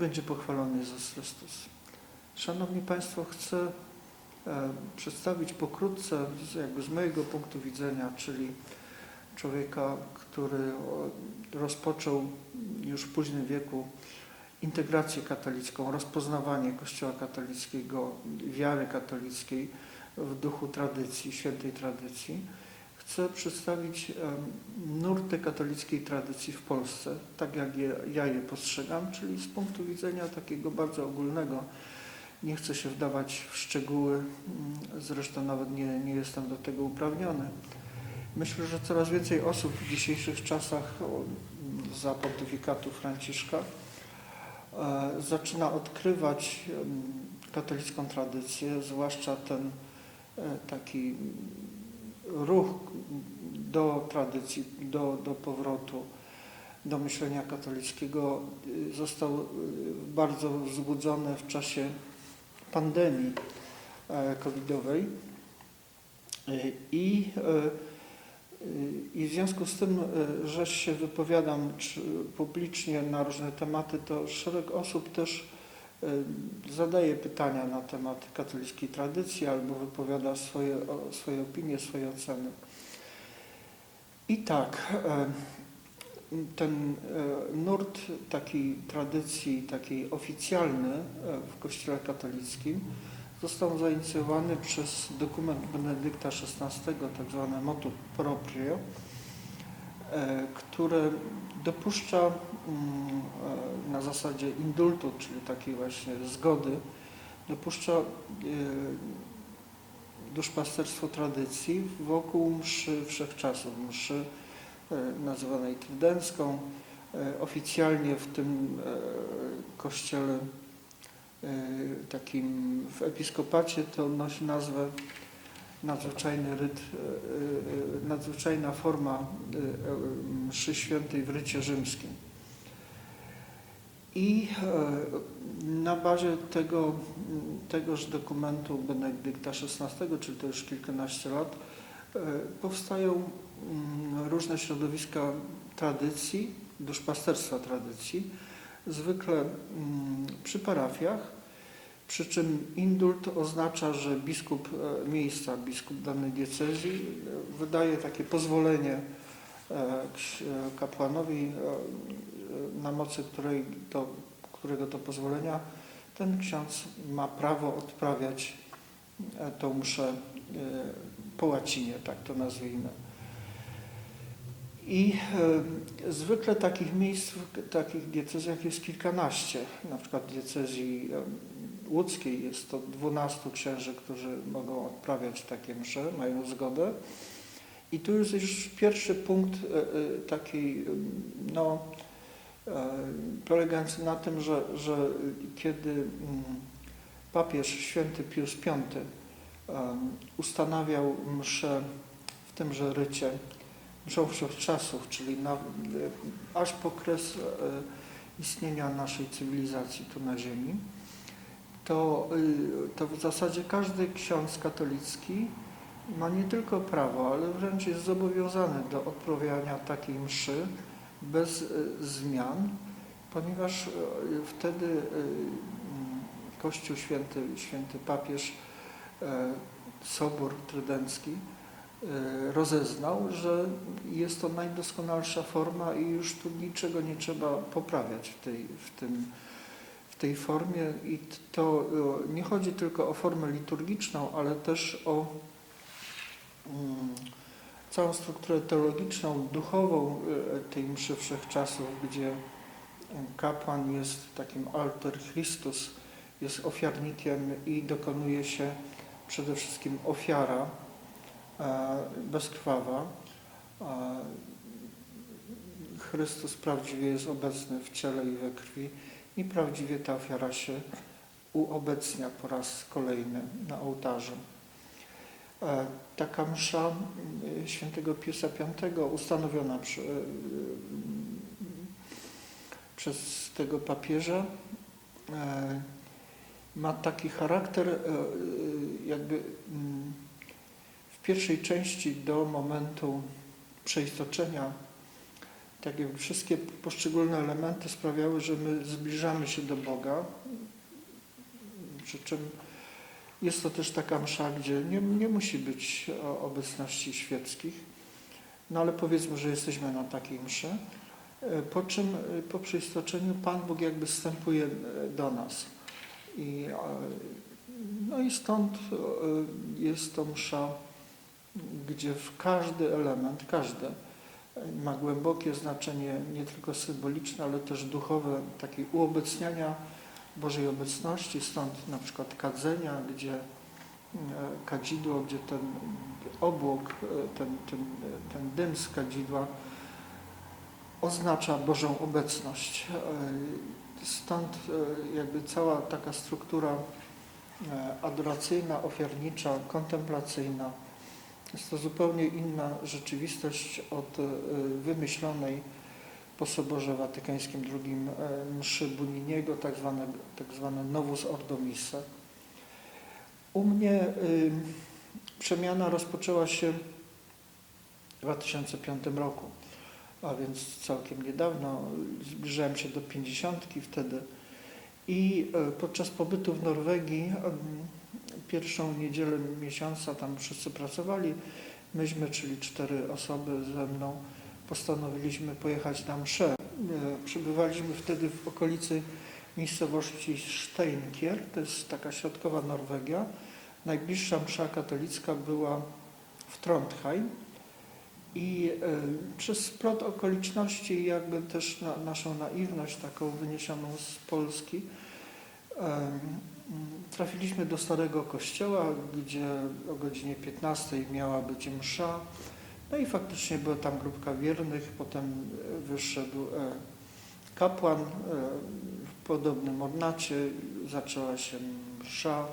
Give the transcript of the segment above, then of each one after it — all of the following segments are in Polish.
Będzie pochwalony Jezus Chrystus. Szanowni Państwo, chcę e, przedstawić pokrótce, jakby z mojego punktu widzenia, czyli człowieka, który rozpoczął już w późnym wieku integrację katolicką, rozpoznawanie Kościoła katolickiego, wiary katolickiej w duchu tradycji, świętej tradycji. Chcę przedstawić nurty katolickiej tradycji w Polsce, tak jak je, ja je postrzegam, czyli z punktu widzenia takiego bardzo ogólnego. Nie chcę się wdawać w szczegóły, zresztą nawet nie, nie jestem do tego uprawniony. Myślę, że coraz więcej osób w dzisiejszych czasach za pontyfikatu Franciszka e, zaczyna odkrywać katolicką tradycję, zwłaszcza ten e, taki ruch do tradycji, do, do powrotu do myślenia katolickiego y, został y, bardzo wzbudzony w czasie pandemii e, covidowej Y, i, y, i w związku z tym, że się wypowiadam publicznie na różne tematy, to szereg osób też zadaje pytania na temat katolickiej tradycji albo wypowiada swoje, swoje opinie, swoje oceny. I tak, e, ten e, nurt takiej tradycji, takiej oficjalny e, w Kościele katolickim został zainicjowany przez dokument Benedykta XVI, tak zwane motu proprio, które dopuszcza mm, na zasadzie indultu, czyli takiej właśnie zgody, dopuszcza duszpasterstwo tradycji wokół mszy wszechczasów, mszy e, nazywanej trydencką. E, Oficjalnie w tym e, kościele takim w episkopacie to nosi nazwę nadzwyczajny ryt, nadzwyczajna forma mszy świętej w rycie rzymskim. I e, na bazie tego, tegoż dokumentu Benedykta XVI, czyli to już kilkanaście lat, e, powstają mm, różne środowiska tradycji, duszpasterstwa tradycji, zwykle mm, przy parafiach, przy czym indult oznacza, że biskup e, miejsca, biskup danej diecezji wydaje takie pozwolenie kapłanowi, na mocy której to, którego to pozwolenia ten ksiądz ma prawo odprawiać e, tą mszę e, po łacinie, tak to nazwijmy. I e, zwykle takich miejsc takich diecezjach jest kilkanaście. Na przykład w diecezji łódzkiej jest to 12 księży, którzy mogą odprawiać takie msze, mają zgodę. I tu jest już pierwszy punkt takiej, no, polegający na tym, że, że kiedy mm, papież święty Pius V em, ustanawiał mszę w tymże rycie, mszą wszechczasów, czyli na, e, aż po kres e, istnienia naszej cywilizacji tu na ziemi, to, to w zasadzie każdy ksiądz katolicki ma nie tylko prawo, ale wręcz jest zobowiązany do odprawiania takiej mszy bez y, zmian, ponieważ y, wtedy mm, Kościół Święty, Święty Papież, e, Sobór Trydencki e, rozeznał, że jest to najdoskonalsza forma i już tu niczego nie trzeba poprawiać w tej, w tym, w tej formie. I to e, nie chodzi tylko o formę liturgiczną, ale też o mm, całą strukturę teologiczną, duchową e, tej mszy wszechczasów, gdzie kapłan jest takim alter Christus, jest ofiarnikiem i dokonuje się przede wszystkim ofiara e, bezkrwawa. E, Chrystus prawdziwie jest obecny w ciele i we krwi i prawdziwie ta ofiara się uobecnia po raz kolejny na ołtarzu. E, Taka msza świętego Piusa V ustanowiona przy, e, przez tego papieża e, ma taki charakter jakby w pierwszej części do momentu przeistoczenia tak jakby wszystkie poszczególne elementy sprawiały, że my zbliżamy się do Boga. Przy czym jest to też taka msza, gdzie nie, nie musi być o- obecności świeckich. No ale powiedzmy, że jesteśmy na takiej mszy. E, Po czym e, po przeistoczeniu Pan Bóg jakby wstępuje e, do nas. I, e, no i stąd e, jest to msza, gdzie w każdy element, każdy e, ma głębokie znaczenie, nie tylko symboliczne, ale też duchowe, takie uobecniania Bożej obecności, stąd na przykład kadzenia, gdzie e, kadzidło, gdzie ten obłok, e, ten, ten, ten dym z kadzidła oznacza Bożą obecność. E, Stąd jakby cała taka struktura adoracyjna, ofiarnicza, kontemplacyjna. Jest to zupełnie inna rzeczywistość od wymyślonej po Soborze Watykańskim II e, mszy Buniniego, tak zwane, tak zwane Novus Ordo Missa. U mnie y, przemiana rozpoczęła się w 2005 roku, a więc całkiem niedawno. Zbliżałem się do pięćdziesiątki wtedy i e, podczas pobytu w Norwegii em, pierwszą niedzielę miesiąca tam wszyscy pracowali. Myśmy, czyli cztery osoby ze mną, postanowiliśmy pojechać na mszę. E, Przybywaliśmy wtedy w okolicy miejscowości Steinkjer, to jest taka środkowa Norwegia. Najbliższa msza katolicka była w Trondheim i e, przez splot okoliczności, jakby też na, naszą naiwność taką wyniesioną z Polski, em, trafiliśmy do Starego Kościoła, gdzie o godzinie 15 miała być msza. No i faktycznie była tam grupka wiernych, potem e, wyszedł e, kapłan e, w podobnym ornacie, zaczęła się msza,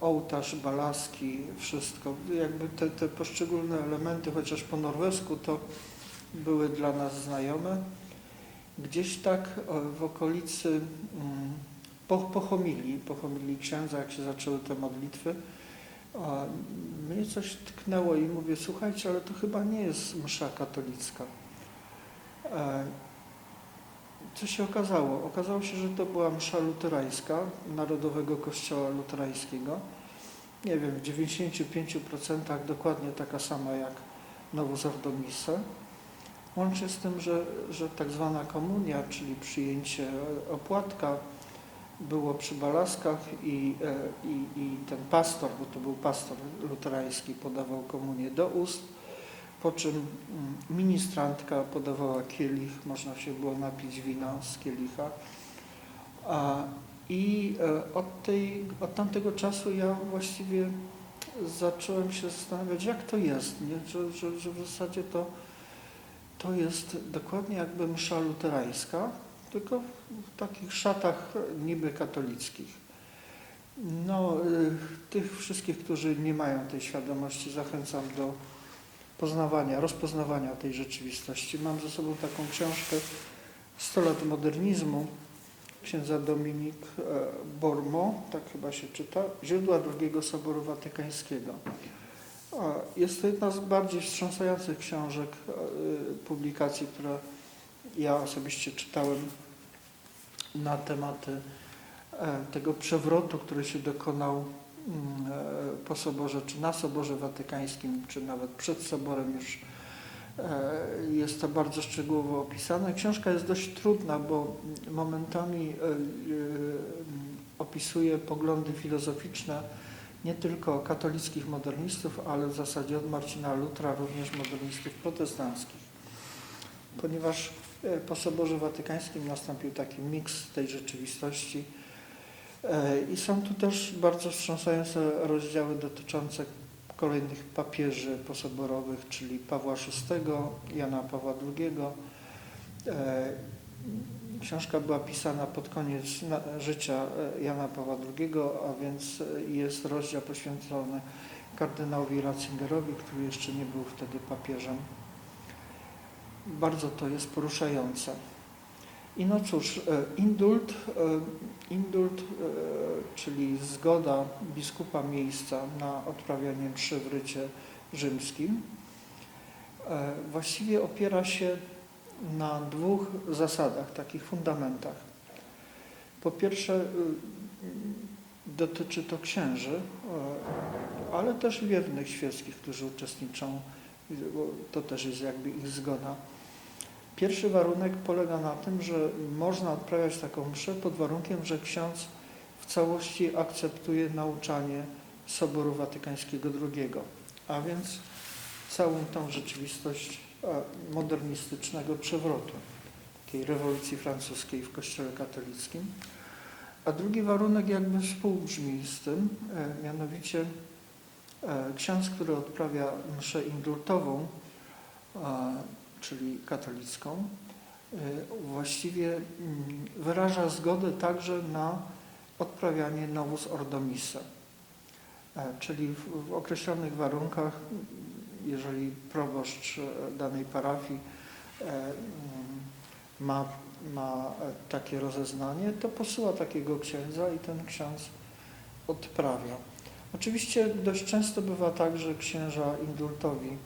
ołtarz, balaski, wszystko. Jakby te, te poszczególne elementy, chociaż po norwesku, to były dla nas znajome. Gdzieś tak w okolicy mm, po, po homilii, po homilii księdza, jak się zaczęły te modlitwy, a mnie coś tknęło i mówię, słuchajcie, ale to chyba nie jest msza katolicka. E, Co się okazało? Okazało się, że to była msza luterańska Narodowego Kościoła Luterańskiego. Nie wiem, w 95% dokładnie taka sama jak Missa. Łącznie z tym, że, że tak zwana komunia, czyli przyjęcie opłatka, było przy balaskach i, e, i, i ten pastor, bo to był pastor luterański, podawał komunię do ust, po czym mm, ministrantka podawała kielich, można się było napić wina z kielicha. I e, od, tej, od tamtego czasu ja właściwie zacząłem się zastanawiać, jak to jest, nie? Że, że, że w zasadzie to, to jest dokładnie jakby msza luterańska, tylko w takich szatach niby katolickich. No, y, tych wszystkich, którzy nie mają tej świadomości, zachęcam do poznawania, rozpoznawania tej rzeczywistości. Mam ze sobą taką książkę 100 lat modernizmu księdza Dominik e, Bormo, tak chyba się czyta, Źródła II Soboru Watykańskiego. A Jest to jedna z bardziej wstrząsających książek, e, publikacji, które ja osobiście czytałem na tematy e, tego przewrotu, który się dokonał mm, e, po Soborze, czy na Soborze Watykańskim, czy nawet przed Soborem już e, jest to bardzo szczegółowo opisane. Książka jest dość trudna, bo momentami opisuje poglądy filozoficzne nie tylko katolickich modernistów, ale w zasadzie od Marcina Lutra również modernistów protestanckich. Ponieważ po Soborze Watykańskim nastąpił taki miks tej rzeczywistości e, i są tu też bardzo wstrząsające rozdziały dotyczące kolejnych papieży posoborowych, czyli Pawła VI, Jana Pawła II. E, Książka była pisana pod koniec życia e, Jana Pawła II, a więc e, jest rozdział poświęcony kardynałowi Ratzingerowi, który jeszcze nie był wtedy papieżem. Bardzo to jest poruszające. I no cóż, e, indult, e, indult, e, czyli zgoda biskupa miejsca na odprawianie mszy w rycie rzymskim, właściwie opiera się na dwóch zasadach, takich fundamentach. Po pierwsze, dotyczy to księży, ale też wiernych świeckich, którzy uczestniczą, to też jest jakby ich zgoda. Pierwszy warunek polega na tym, że można odprawiać taką mszę pod warunkiem, że ksiądz w całości akceptuje nauczanie Soboru Watykańskiego II, a więc całą tą rzeczywistość e, modernistycznego przewrotu, takiej rewolucji francuskiej w Kościele katolickim. A drugi warunek jakby współbrzmi z tym, e, mianowicie e, ksiądz, który odprawia mszę indultową, czyli katolicką, e, właściwie mm, wyraża zgodę także na odprawianie novus ordo missa. E, Czyli w, określonych warunkach, jeżeli proboszcz e, danej parafii e, mm, ma, ma takie rozeznanie, to posyła takiego księdza i ten ksiądz odprawia. Oczywiście dość często bywa tak, że księża indultowi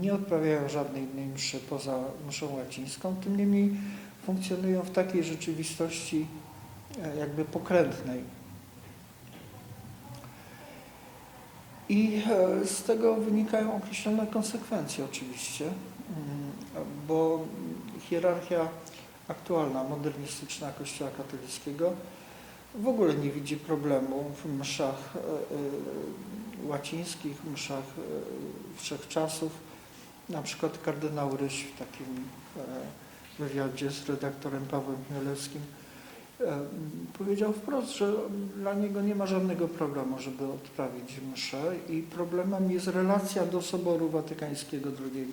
nie odprawiają żadnej innej mszy poza mszą łacińską, tym niemniej funkcjonują w takiej rzeczywistości e, jakby pokrętnej. I e, z tego wynikają określone konsekwencje oczywiście, mm, bo hierarchia aktualna, modernistyczna Kościoła katolickiego w ogóle nie widzi problemu w mszach e, e, łacińskich, mszach e, wszechczasów. Na przykład kardynał Ryś w takim e, wywiadzie z redaktorem Pawłem Chmielewskim e, powiedział wprost, że dla niego nie ma żadnego problemu, żeby odprawić mszę i problemem jest relacja do Soboru Watykańskiego II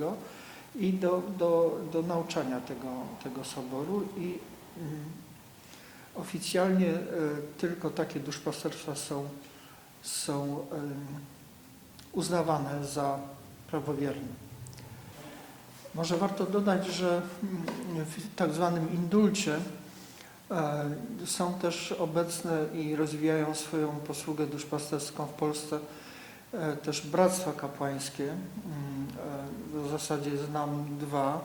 i do, do, do nauczania tego, tego Soboru i mm, oficjalnie tylko takie duszpasterstwa są, są em, uznawane za prawowierne. Może warto dodać, że mm, w tak zwanym indulcie e, są też obecne i rozwijają swoją posługę duszpasterską w Polsce e, też bractwa kapłańskie. Mm, e, W zasadzie znam dwa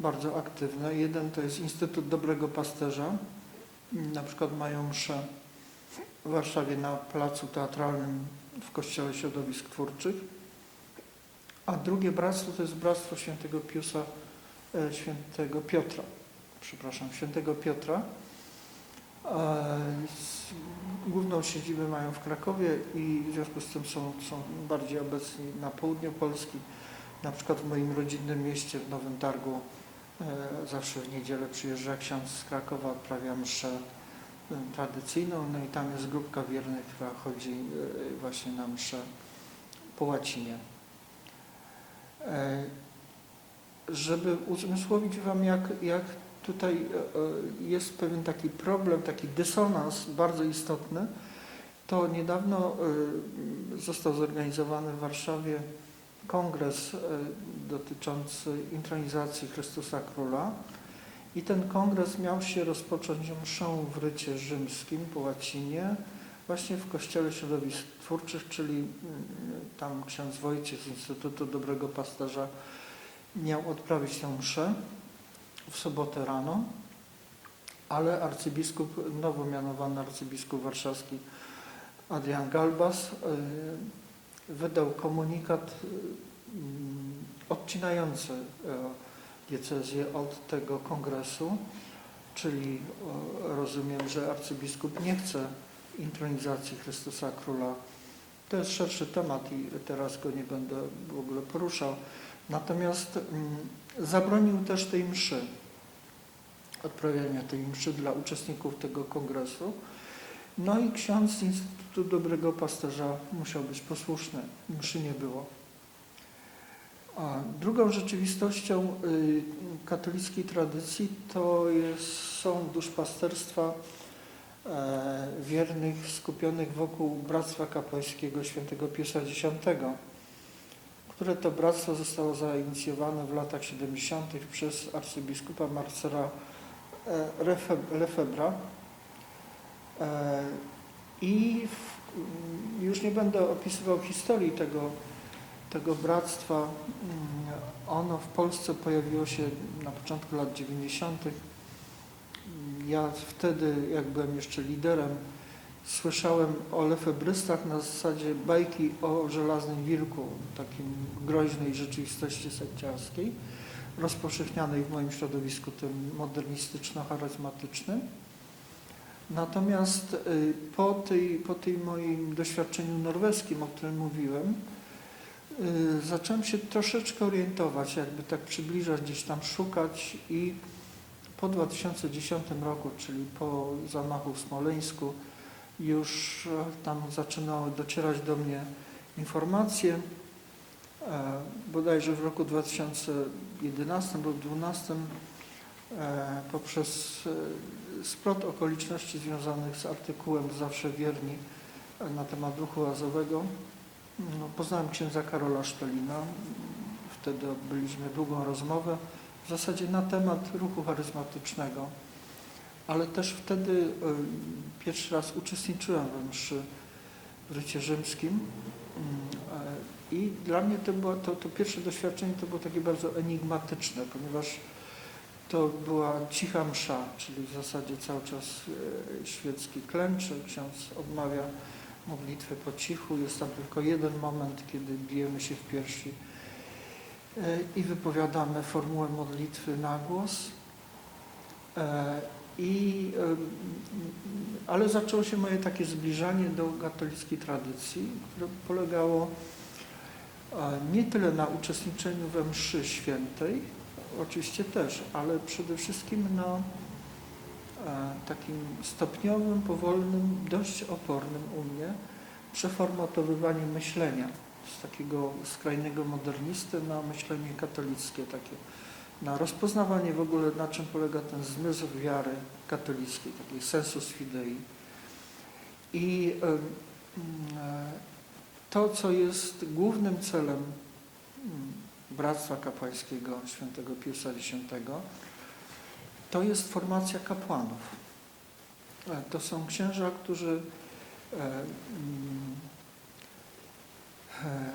bardzo aktywne. Jeden to jest Instytut Dobrego Pasterza. Na przykład mają mszę w Warszawie na placu teatralnym w Kościele Środowisk Twórczych. A drugie bractwo to jest Bractwo Świętego Piusa, e, Świętego Piotra, przepraszam, Świętego Piotra. E, Główną siedzibę mają w Krakowie i w związku z tym są, są bardziej obecni na południu Polski. Na przykład w moim rodzinnym mieście, w Nowym Targu, e, zawsze w niedzielę przyjeżdża ksiądz z Krakowa, odprawia mszę tradycyjną, no i tam jest grupka wiernych, która chodzi e, właśnie na mszę po łacinie. E, Żeby uzmysłowić Wam, jak, jak tutaj e, jest pewien taki problem, taki dysonans bardzo istotny, to niedawno został zorganizowany w Warszawie kongres dotyczący intronizacji Chrystusa Króla i ten kongres miał się rozpocząć mszą w rycie rzymskim po łacinie właśnie w Kościele Środowisk Twórczych, czyli mm, tam ksiądz Wojciech z Instytutu Dobrego Pasterza miał odprawić tę mszę w sobotę rano, ale arcybiskup, nowo mianowany arcybiskup warszawski Adrian Galbas y, wydał komunikat mm, odcinający y, diecezję od tego kongresu, czyli y, rozumiem, że arcybiskup nie chce intronizacji Chrystusa Króla. To jest szerszy temat i teraz go nie będę w ogóle poruszał. Natomiast mm, zabronił też tej mszy, odprawiania tej mszy dla uczestników tego kongresu. No i ksiądz z Instytutu Dobrego Pasterza musiał być posłuszny. Mszy nie było. A drugą rzeczywistością y, katolickiej tradycji to jest, są duszpasterstwa e, wiernych skupionych wokół Bractwa Kapłańskiego Świętego Piusa X, które to bractwo zostało zainicjowane w latach 70. przez arcybiskupa Marcela e, Lefebvra. E, I już nie będę opisywał historii tego, tego bractwa. Mm, Ono w Polsce pojawiło się na początku lat 90. Ja wtedy, jak byłem jeszcze liderem, słyszałem o lefebrystach na zasadzie bajki o żelaznym wilku, takim groźnej rzeczywistości sekciarskiej, rozpowszechnianej w moim środowisku tym modernistyczno-charyzmatycznym. Natomiast y, po, tej, po tej moim doświadczeniu norweskim, o którym mówiłem, zacząłem się troszeczkę orientować, jakby tak przybliżać, gdzieś tam szukać i po 2010 roku, czyli po zamachu w Smoleńsku, już e, tam zaczynały docierać do mnie informacje. E, Bodajże w roku 2011 lub 2012 e, poprzez splot okoliczności związanych z artykułem Zawsze Wierni na temat ruchu azowego no, poznałem księdza Karola Sztolina. Wtedy odbyliśmy długą rozmowę w zasadzie na temat ruchu charyzmatycznego, ale też wtedy y, pierwszy raz uczestniczyłem we mszy w rycie rzymskim e, i dla mnie to, było, to, to pierwsze doświadczenie to było takie bardzo enigmatyczne, ponieważ to była cicha msza, czyli w zasadzie cały czas e, świecki klęczy, ksiądz odmawia modlitwę po cichu, jest tam tylko jeden moment, kiedy bijemy się w piersi e, i wypowiadamy formułę modlitwy na głos. E, I, em, ale zaczęło się moje takie zbliżanie do katolickiej tradycji, które polegało e, nie tyle na uczestniczeniu we mszy świętej, oczywiście też, ale przede wszystkim na e, takim stopniowym, powolnym, dość opornym u mnie przeformatowywaniu myślenia z takiego skrajnego modernisty na myślenie katolickie, takie na rozpoznawanie w ogóle na czym polega ten zmysł wiary katolickiej, takiej sensus fidei. I to, co jest głównym celem mm, Bractwa Kapłańskiego świętego Piusa X, to jest formacja kapłanów. E, To są księża, którzy e, mm, e,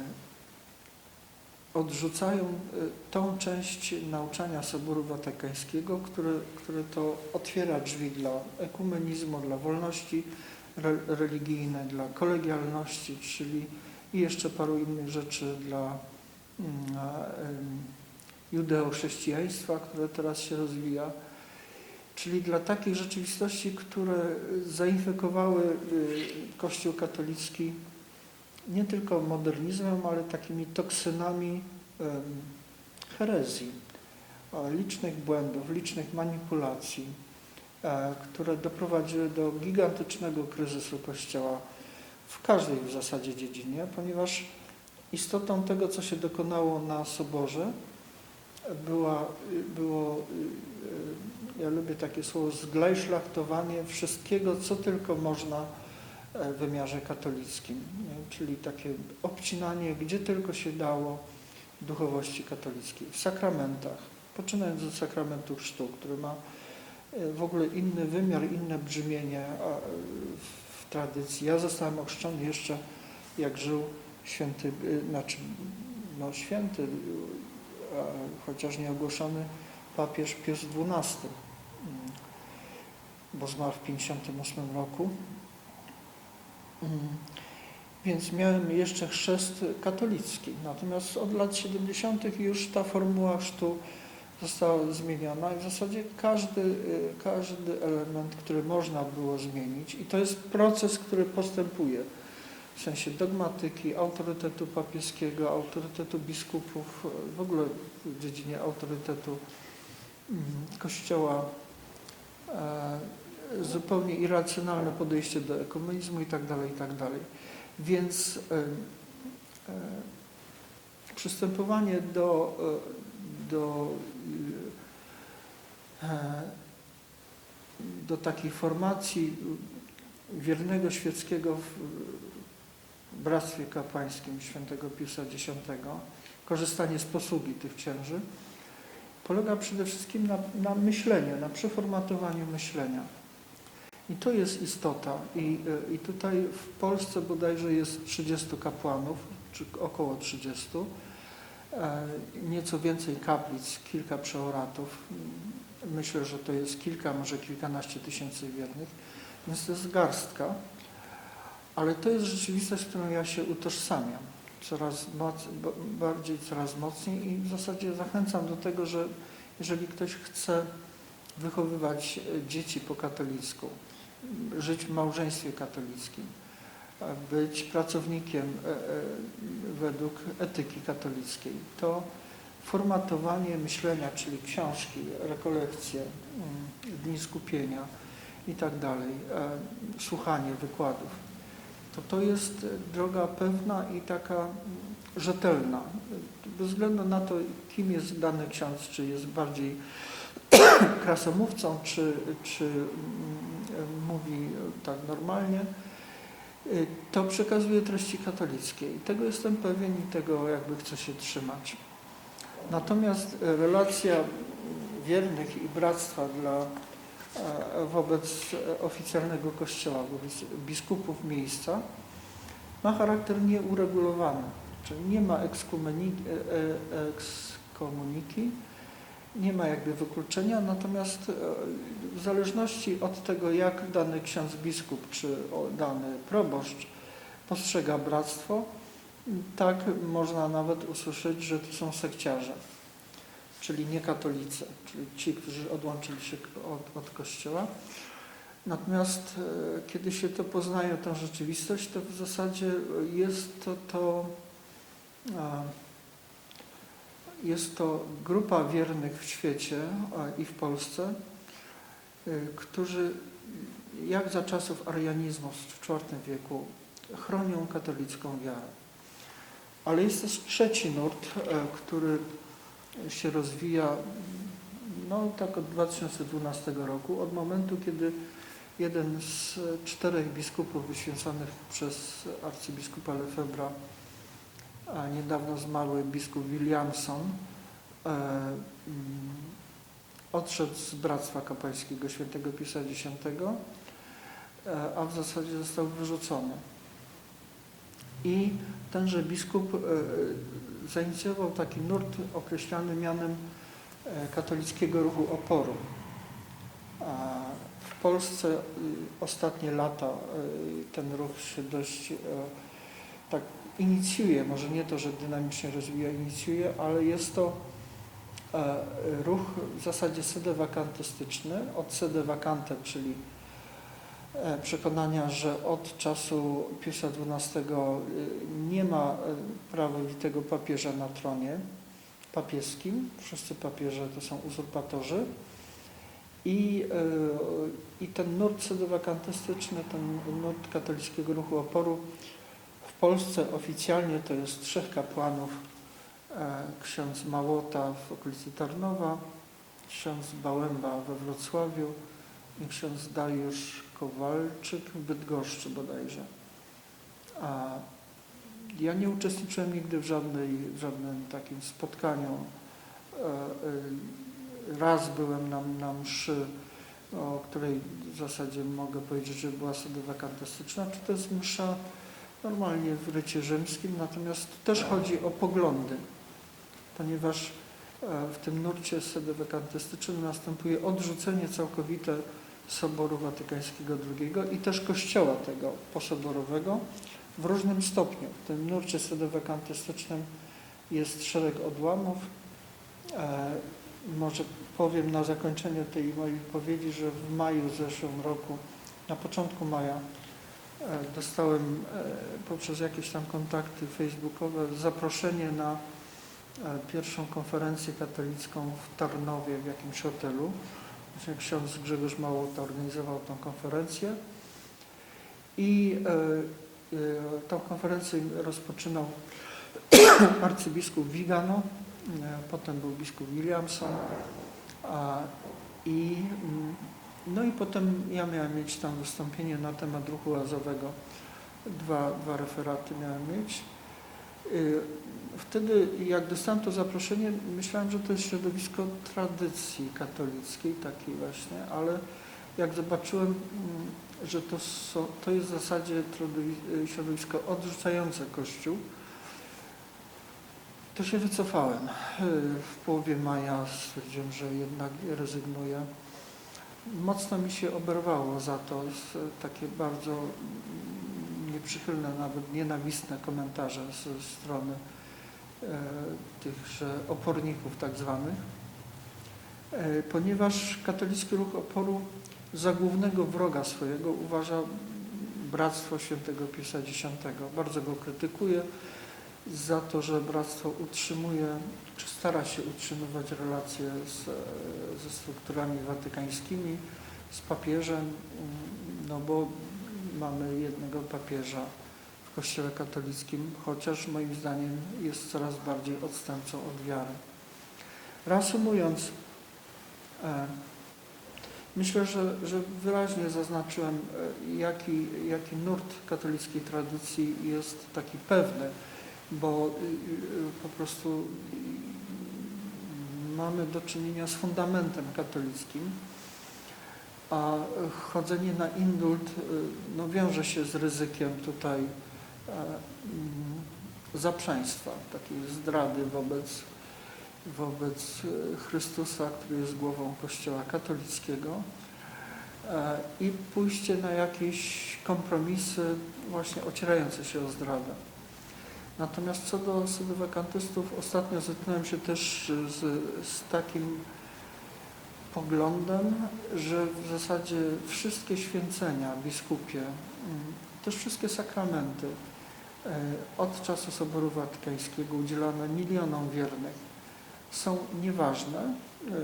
odrzucają tą część nauczania Soboru Watykańskiego, które, które to otwiera drzwi dla ekumenizmu, dla wolności re, religijnej, dla kolegialności, czyli i jeszcze paru innych rzeczy dla mm, judeo-chrześcijaństwa, które teraz się rozwija, czyli dla takich rzeczywistości, które zainfekowały y, Kościół katolicki nie tylko modernizmem, ale takimi toksynami herezji, e, licznych błędów, licznych manipulacji, e, które doprowadziły do gigantycznego kryzysu Kościoła w każdej w zasadzie dziedzinie, ponieważ istotą tego, co się dokonało na Soborze, była, było, y, y, ja lubię takie słowo, zglajszlachtowanie wszystkiego, co tylko można e, w wymiarze katolickim, nie? czyli takie obcinanie, gdzie tylko się dało duchowości katolickiej, w sakramentach, poczynając od sakramentu chrztu, który ma e, w ogóle inny wymiar, inne brzmienie e, w tradycji. Ja zostałem ochrzczony jeszcze, jak żył święty, znaczy no święty, chociaż nie ogłoszony papież Pius XII, bo zmarł w 1958 roku. Mm, Więc miałem jeszcze chrzest katolicki. Natomiast od lat 70. już ta formuła chrztu została zmieniona w zasadzie każdy, y, każdy element, który można było zmienić i to jest proces, który postępuje w sensie dogmatyki, autorytetu papieskiego, autorytetu biskupów, w ogóle w dziedzinie autorytetu mm, Kościoła, zupełnie irracjonalne podejście do ekumenizmu i tak dalej, i tak dalej. Więc e, e, przystępowanie do, e, do, e, do takiej formacji wiernego świeckiego w Bractwie Kapłańskim świętego Piusa X, korzystanie z posługi tych księży, polega przede wszystkim na, na myśleniu, na przeformatowaniu myślenia. I to jest istota. I, e, I tutaj w Polsce bodajże jest 30 kapłanów, czy około 30. E, Nieco więcej kaplic, kilka przeoratów. Myślę, że to jest kilka, może kilkanaście tysięcy wiernych, więc to jest garstka. Ale to jest rzeczywistość, z którą ja się utożsamiam coraz moc, bardziej, coraz mocniej i w zasadzie zachęcam do tego, że jeżeli ktoś chce wychowywać dzieci po katolicku, żyć w małżeństwie katolickim, być pracownikiem e, e, według etyki katolickiej, to formatowanie myślenia, czyli książki, rekolekcje, mm, dni skupienia i tak dalej, e, słuchanie wykładów, to to jest droga pewna i taka rzetelna. Bez względu na to, kim jest dany ksiądz, czy jest bardziej krasomówcą, czy, czy mm, mówi tak normalnie, to przekazuje treści katolickie. I tego jestem pewien i tego jakby chcę się trzymać. Natomiast relacja wiernych i bractwa dla, wobec e, oficjalnego kościoła, wobec biskupów miejsca ma charakter nieuregulowany. Czyli nie ma ekskomuniki, e, e, ekskomuniki, nie ma jakby wykluczenia, natomiast w zależności od tego, jak dany ksiądz biskup czy dany proboszcz postrzega bractwo, tak można nawet usłyszeć, że to są sekciarze, czyli niekatolicy, czyli ci, którzy odłączyli się od, od Kościoła. Natomiast e, kiedy się to poznaje, tę rzeczywistość, to w zasadzie jest to, to a, jest to grupa wiernych w świecie i w Polsce, y, którzy jak za czasów arianizmu w IV wieku chronią katolicką wiarę. Ale jest też trzeci nurt, e, który się rozwija no, tak od 2012 roku, od momentu, kiedy jeden z czterech biskupów wyświęconych przez arcybiskupa Lefebvra, a niedawno zmarły biskup Williamson, e, mm, odszedł z Bractwa Kapłańskiego Świętego Pisa X, e, a w zasadzie został wyrzucony. I tenże biskup e, zainicjował taki nurt określany mianem e, katolickiego ruchu oporu. W Polsce y, ostatnie lata y, ten ruch się dość e, tak inicjuje, może nie to, że dynamicznie rozwija, inicjuje, ale jest to e, ruch w zasadzie sedewakantystyczny, od sede vacante, czyli przekonania, że od czasu Piusa XII y, nie ma e, prawowitego papieża na tronie papieskim. Wszyscy papieże to są uzurpatorzy. I, e, I ten nurt sedewakantystyczny, ten nurt katolickiego ruchu oporu w Polsce oficjalnie to jest trzech kapłanów. e, Ksiądz Małota w okolicy Tarnowa, ksiądz Bałęba we Wrocławiu i ksiądz Dariusz Kowalczyk w Bydgoszczy bodajże. A ja nie uczestniczyłem nigdy w, żadnej, w żadnym takim spotkaniu. E, e, Raz byłem na, na mszy, o której w zasadzie mogę powiedzieć, że była sobie wakantystyczna. Czy to jest msza normalnie w rycie rzymskim, natomiast też chodzi o poglądy, ponieważ e, w tym nurcie sedewakantystycznym następuje odrzucenie całkowite Soboru Watykańskiego II i też Kościoła tego posoborowego w różnym stopniu. W tym nurcie sedewakantystycznym jest szereg odłamów. E, może powiem na zakończenie tej mojej wypowiedzi, że w maju zeszłym roku, na początku maja, e, dostałem e, poprzez jakieś tam kontakty facebookowe zaproszenie na e, pierwszą konferencję katolicką w Tarnowie w jakimś hotelu. Ksiądz Grzegorz Małota organizował tą konferencję i e, tą konferencję rozpoczynał arcybiskup Vigano, e, potem był biskup Williamson a, i, mm, no i potem ja miałem mieć tam wystąpienie na temat ruchu azowego. Dwa, dwa referaty miałem mieć. Y, Wtedy jak dostałem to zaproszenie, myślałem, że to jest środowisko tradycji katolickiej, takiej właśnie, ale jak zobaczyłem, mm, że to, to jest w zasadzie y, środowisko odrzucające Kościół, to się wycofałem. Y, W połowie maja stwierdziłem, że jednak rezygnuję. Mocno mi się oberwało za to takie bardzo nieprzychylne, nawet nienawistne komentarze ze strony e, tychże oporników tak zwanych, e, ponieważ katolicki ruch oporu za głównego wroga swojego uważa Bractwo Świętego Piusa X. Bardzo go krytykuje za to, że Bractwo utrzymuje, czy stara się utrzymywać relacje z, ze strukturami watykańskimi, z papieżem, no bo mamy jednego papieża w Kościele katolickim, chociaż moim zdaniem jest coraz bardziej odstępcą od wiary. Reasumując, e, myślę, że, że wyraźnie zaznaczyłem, e, jaki, jaki nurt katolickiej tradycji jest taki pewny, bo y, po prostu mamy do czynienia z fundamentem katolickim, a chodzenie na indult y, no, wiąże się z ryzykiem tutaj e, mm, zaprzeństwa, takiej zdrady wobec, wobec y, Chrystusa, który jest głową Kościoła katolickiego e, i pójście na jakieś kompromisy właśnie ocierające się o zdradę. Natomiast co do sedewakantystów, ostatnio zetknąłem się też z, z takim poglądem, że w zasadzie wszystkie święcenia biskupie, mm, też wszystkie sakramenty e, od czasu Soboru Watykańskiego udzielane milionom wiernych są nieważne, e, e,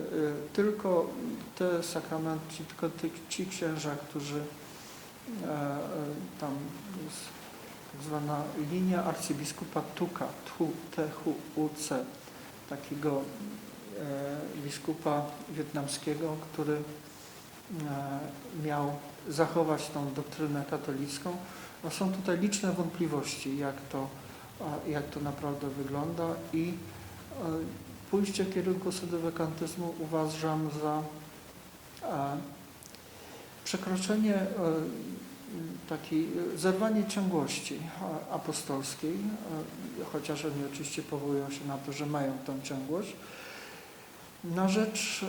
tylko te sakramenty, tylko ty, ci księża, którzy tam jest tak zwana linia arcybiskupa Tuka, Thu, T-H-U-C, takiego biskupa wietnamskiego, który e, miał zachować tą doktrynę katolicką. No są tutaj liczne wątpliwości, jak to, jak to naprawdę wygląda i e, pójście w kierunku sedewakantyzmu uważam za e, przekroczenie e, takiej e, zerwanie ciągłości e, apostolskiej, e, chociaż oni oczywiście powołują się na to, że mają tą ciągłość, na rzecz e,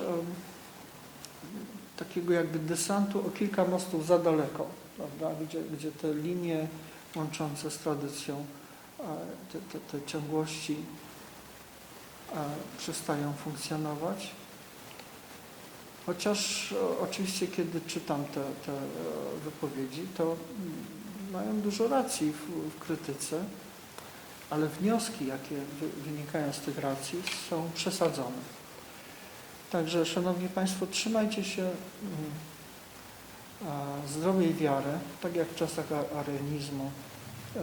takiego jakby desantu o kilka mostów za daleko, prawda? Gdzie, gdzie te linie łączące z tradycją, e, te, te, te ciągłości e, przestają funkcjonować. Chociaż o, oczywiście, kiedy czytam te, te e, wypowiedzi, to mm, mają dużo racji w, w krytyce, ale wnioski, jakie wy, wynikają z tych racji, są przesadzone. Także, Szanowni Państwo, trzymajcie się mm, zdrowej wiary, tak jak w czasach arenizmu. E,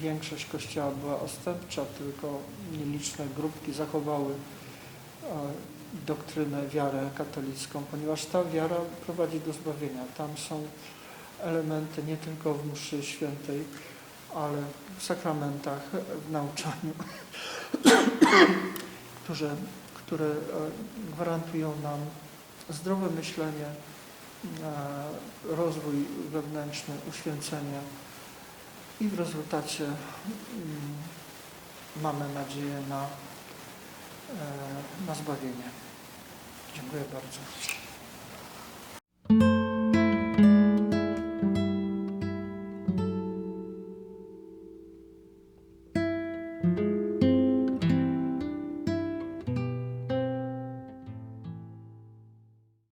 większość Kościoła była odstępcza, tylko nieliczne grupki zachowały e, doktrynę, wiarę katolicką, ponieważ ta wiara prowadzi do zbawienia. Tam są elementy nie tylko w mszy świętej, ale w sakramentach, w nauczaniu, które, które e, gwarantują nam zdrowe myślenie, e, rozwój wewnętrzny, uświęcenie i w rezultacie mm, mamy nadzieję na, e, na zbawienie. Dziękuję bardzo.